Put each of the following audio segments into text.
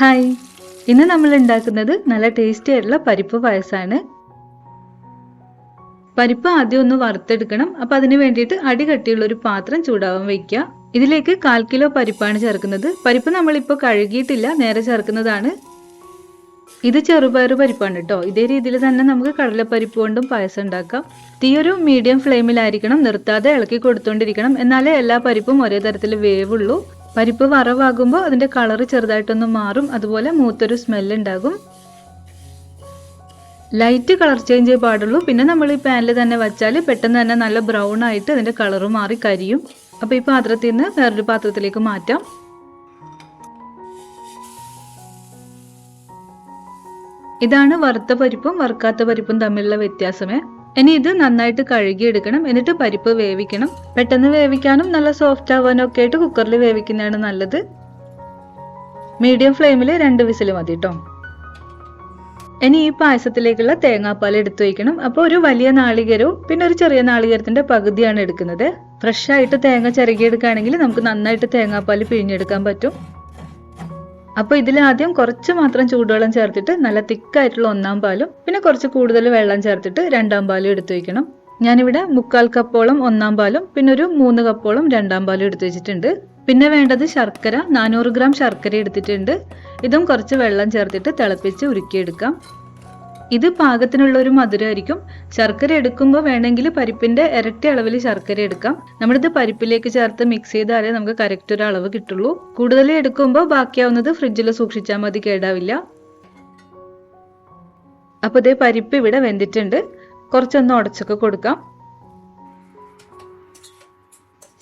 Hi. ഇന്ന് നമ്മൾ ഉണ്ടാക്കുന്നത് നല്ല ടേസ്റ്റി ആയിട്ടുള്ള പരിപ്പ് പായസമാണ് പരിപ്പ് ആദ്യം ഒന്ന് വറുത്തെടുക്കണം. അപ്പൊ അതിന് വേണ്ടിയിട്ട് അടി കട്ടിയുള്ള ഒരു പാത്രം ചൂടാവാൻ വെക്കുക. ഇതിലേക്ക് കാൽ കിലോ പരിപ്പാണ് ചേർക്കുന്നത്. പരിപ്പ് നമ്മളിപ്പോൾ കഴുകിയിട്ടില്ല നേരെ ചേർക്കുന്നതാണ്. ഇത് ചെറുപയർ പരിപ്പാണ് കേട്ടോ ഇതേ രീതിയിൽ തന്നെ നമുക്ക് കടലപ്പരിപ്പ് കൊണ്ടും പായസം ഉണ്ടാക്കാം. തീ ഒരു മീഡിയം ഫ്ലെയിമിലായിരിക്കണം നിർത്താതെ ഇളക്കി കൊടുത്തോണ്ടിരിക്കണം. എന്നാലേ എല്ലാ പരിപ്പും ഒരേ തരത്തിൽ വേവുള്ളൂ. പരിപ്പ് വറവാകുമ്പോൾ അതിന്റെ കളറ് ചെറുതായിട്ടൊന്ന് മാറും. അതുപോലെ മൂത്തൊരു സ്മെല്ല് ഉണ്ടാകും ലൈറ്റ് കളർ ചേഞ്ച് പാടുള്ളൂ. പിന്നെ നമ്മൾ ഈ പാനിൽ തന്നെ വെച്ചാൽ പെട്ടെന്ന് തന്നെ നല്ല ബ്രൗൺ ആയിട്ട് അതിന്റെ കളറ് മാറി കരിയും. അപ്പോൾ ഈ പാത്രത്തിൽ നിന്ന് വേറൊരു പാത്രത്തിലേക്ക് മാറ്റാം. ഇതാണ് വറുത്ത പരിപ്പും വറുക്കാത്ത പരിപ്പും തമ്മിലുള്ള വ്യത്യാസമേ. ഇനി ഇത് നന്നായിട്ട് കഴുകിയെടുക്കണം. എന്നിട്ട് പരിപ്പ് വേവിക്കണം. പെട്ടെന്ന് വേവിക്കാനും നല്ല സോഫ്റ്റ് ആവാനും ഒക്കെ ആയിട്ട് കുക്കറിൽ വേവിക്കുന്നതാണ് നല്ലത്. മീഡിയം ഫ്ലെയിമിൽ രണ്ട് വിസിൽ മതി കേട്ടോ ഇനി ഈ പായസത്തിലേക്കുള്ള തേങ്ങാപ്പാൽ എടുത്തു വയ്ക്കണം അപ്പോൾ ഒരു വലിയ നാളികേരവും പിന്നെ ഒരു ചെറിയ നാളികേരത്തിന്റെ പകുതിയാണ് എടുക്കുന്നത്. ഫ്രഷ് ആയിട്ട് തേങ്ങ ചിരകിയെടുക്കുകയാണെങ്കിൽ നമുക്ക് നന്നായിട്ട് തേങ്ങാപ്പാൽ പിഴിഞ്ഞെടുക്കാൻ പറ്റും. അപ്പോൾ ഇതിൽ ആദ്യം കുറച്ച് മാത്രം ചൂടുവെള്ളം ചേർത്തിട്ട് നല്ല തിക്കായിട്ടുള്ള ഒന്നാം പാലും പിന്നെ കുറച്ച് കൂടുതൽ വെള്ളം ചേർത്തിട്ട് രണ്ടാം പാലും എടുത്തു വയ്ക്കണം ഞാനിവിടെ മുക്കാൽ കപ്പോളം ഒന്നാം പാലും പിന്നെ ഒരു മൂന്ന് കപ്പോളം രണ്ടാം പാലും എടുത്തു വെച്ചിട്ടുണ്ട്. പിന്നെ വേണ്ടത് ശർക്കര നാനൂറ് ഗ്രാം ശർക്കര എടുത്തിട്ടുണ്ട്. ഇതും കുറച്ച് വെള്ളം ചേർത്തിട്ട് തിളപ്പിച്ച് ഉരുക്കിയെടുക്കാം. ഇത് പാകത്തിനുള്ള ഒരു മധുരമായിരിക്കും ശർക്കര എടുക്കുമ്പോൾ വേണമെങ്കിൽ പരിപ്പിന്റെ ഇരട്ടി അളവിൽ ശർക്കര എടുക്കാം. നമ്മളിത് പരിപ്പിലേക്ക് ചേർത്ത് മിക്സ് ചെയ്താലേ നമുക്ക് കറക്റ്റ് ഒരു അളവ് കിട്ടുള്ളൂ. കൂടുതൽ എടുക്കുമ്പോൾ ബാക്കിയാവുന്നത് ഫ്രിഡ്ജിൽ സൂക്ഷിച്ചാൽ മതി കേടാവില്ല. അപ്പോൾ ഇതേ പരിപ്പ് ഇവിടെ വെന്തിട്ടുണ്ട്. കുറച്ചൊന്ന് ഉടച്ചൊക്കെ കൊടുക്കാം.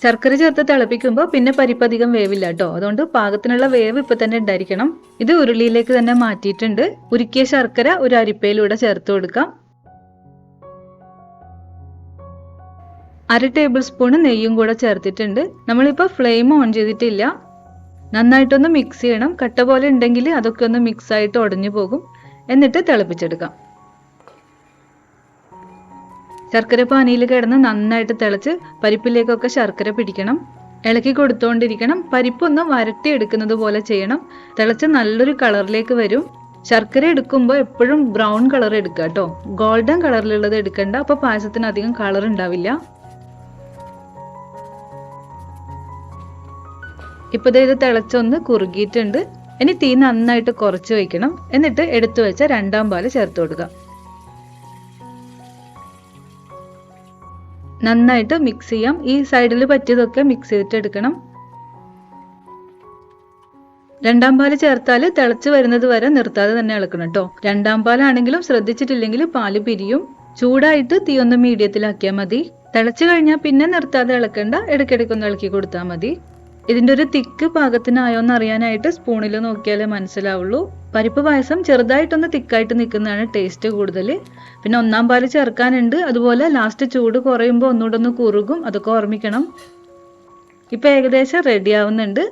ശർക്കര ചേർത്ത് തിളപ്പിക്കുമ്പോൾ പിന്നെ പരിപ്പ് അധികം വേവില്ല കേട്ടോ. അതുകൊണ്ട് പാകത്തിനുള്ള വേവ് ഇപ്പൊ തന്നെ ഉണ്ടായിരിക്കണം. ഇത് ഉരുളിയിലേക്ക് തന്നെ മാറ്റിയിട്ടുണ്ട്. ഉരുക്കിയ ശർക്കര ഒരു അരിപ്പയിലൂടെ ചേർത്ത് കൊടുക്കാം. അര ടേബിൾ സ്പൂണ് നെയ്യും കൂടെ ചേർത്തിട്ടുണ്ട്. നമ്മളിപ്പോൾ ഫ്ലെയിം ഓൺ ചെയ്തിട്ടില്ല. നന്നായിട്ടൊന്ന് മിക്സ് ചെയ്യണം. കട്ട പോലെ ഉണ്ടെങ്കിൽ അതൊക്കെ ഒന്ന് മിക്സ് ആയിട്ട് ഉടഞ്ഞു പോകും. എന്നിട്ട് തിളപ്പിച്ചെടുക്കാം. ശർക്കര പാനിയിൽ കിടന്ന് നന്നായിട്ട് തിളച്ച് പരിപ്പിലേക്കൊക്കെ ശർക്കര പിടിക്കണം. ഇളക്കി കൊടുത്തുകൊണ്ടിരിക്കണം പരിപ്പൊന്ന് വരട്ടി എടുക്കുന്നത് പോലെ ചെയ്യണം. തിളച്ച് നല്ലൊരു കളറിലേക്ക് വരും. ശർക്കര എടുക്കുമ്പോൾ എപ്പോഴും ബ്രൗൺ കളർ എടുക്കുക കേട്ടോ. ഗോൾഡൻ കളറിലുള്ളത് എടുക്കണ്ട. അപ്പോൾ പായസത്തിന് അധികം കളർ ഉണ്ടാവില്ല. ഇപ്പൊ ഇത് തിളച്ചൊന്ന് കുറുകിയിട്ടുണ്ട്. ഇനി തീ നന്നായിട്ട് കുറച്ച് വയ്ക്കണം എന്നിട്ട് എടുത്തു വെച്ച രണ്ടാം പാൽ ചേർത്ത് കൊടുക്കുക. നന്നായിട്ട് മിക്സ് ചെയ്യാം. ഈ സൈഡിൽ പറ്റിയതൊക്കെ മിക്സ് ചെയ്തിട്ട് എടുക്കണം രണ്ടാം പാൽ ചേർത്താൽ തിളച്ച് വരുന്നത് വരെ നിർത്താതെ തന്നെ ഇളക്കണം കേട്ടോ രണ്ടാം പാലാണെങ്കിലും ശ്രദ്ധിച്ചിട്ടില്ലെങ്കിൽ പാൽ പിരിയും. ചൂടായിട്ട് തീ ഒന്ന് മീഡിയത്തിലാക്കിയാൽ മതി. തിളച്ചു കഴിഞ്ഞാൽ പിന്നെ നിർത്താതെ ഇളക്കണ്ട. ഇടയ്ക്കിടയ്ക്കൊന്ന് ഇളക്കി കൊടുത്താൽ മതി. ഇതിന്റെ ഒരു തിക്ക് പാകത്തിനായോ എന്ന് അറിയാനായിട്ട് സ്പൂണിൽ നോക്കിയാലേ മനസ്സിലാവുള്ളൂ. പരിപ്പ് പായസം ചെറുതായിട്ടൊന്ന് തിക്കായിട്ട് നിൽക്കുന്നതാണ് ടേസ്റ്റ് കൂടുതൽ പിന്നെ ഒന്നാം പാൽ ചേർക്കാനുണ്ട്. അതുപോലെ ലാസ്റ്റ് ചൂട് കുറയുമ്പോൾ ഒന്നുകൂടെ ഒന്ന് കുറുകും അതൊക്കെ ഓർമ്മിക്കണം. ഇപ്പൊ ഏകദേശം റെഡി ആവുന്നുണ്ട്.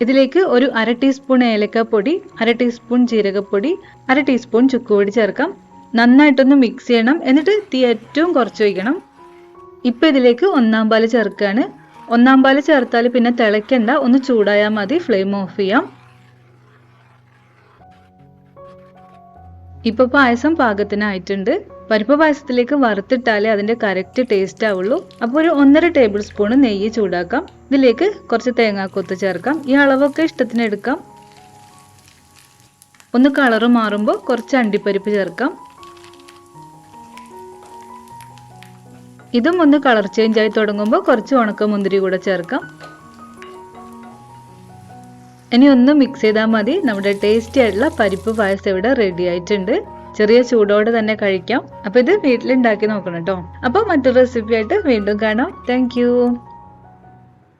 ഇതിലേക്ക് ഒരു അര ടീസ്പൂൺ ഏലക്കപ്പൊടി അര ടീസ്പൂൺ ജീരകപ്പൊടി അര ടീസ്പൂൺ ചുക്കുപൊടി ചേർക്കാം. നന്നായിട്ടൊന്ന് മിക്സ് ചെയ്യണം. എന്നിട്ട് തീ ഏറ്റവും കുറച്ച് വയ്ക്കണം ഇപ്പൊ ഇതിലേക്ക് ഒന്നാം പാൽ ചേർക്കുകയാണ് ഒന്നാം പാൽ ചേർത്താൽ പിന്നെ തിളയ്ക്കണ്ട. ഒന്ന് ചൂടായാൽ മതി. ഫ്ലെയിം ഓഫ് ചെയ്യാം. ഇപ്പൊ പായസം പാകത്തിനായിട്ടുണ്ട്. പരിപ്പ് പായസത്തിലേക്ക് വറുത്തിട്ടാലേ അതിന്റെ കറക്റ്റ് ടേസ്റ്റ് ആവുള്ളൂ. അപ്പോൾ ഒരു ഒന്നര ടേബിൾ സ്പൂൺ നെയ്യ് ചൂടാക്കാം. ഇതിലേക്ക് കുറച്ച് തേങ്ങാക്കൊത്ത് ചേർക്കാം. ഈ അളവൊക്കെ ഇഷ്ടത്തിന് എടുക്കാം. ഒന്ന് കളറ് മാറുമ്പോൾ കുറച്ച് അണ്ടിപ്പരിപ്പ് ചേർക്കാം. ഇതും ഒന്ന് കളർ ചേഞ്ച് ആയി തുടങ്ങുമ്പോൾ കുറച്ച് ഉണക്ക മുന്തിരി കൂടെ ചേർക്കാം. ഇനി ഒന്ന് മിക്സ് ചെയ്താൽ മതി. നമ്മുടെ ടേസ്റ്റി ആയിട്ടുള്ള പരിപ്പ് പായസം ഇവിടെ റെഡി ആയിട്ടുണ്ട്. ചെറിയ ചൂടോടെ തന്നെ കഴിക്കാം. അപ്പൊ ഇത് വീട്ടിലുണ്ടാക്കി നോക്കണം കേട്ടോ അപ്പൊ മറ്റൊരു റെസിപ്പി ആയിട്ട് വീണ്ടും കാണാം. താങ്ക്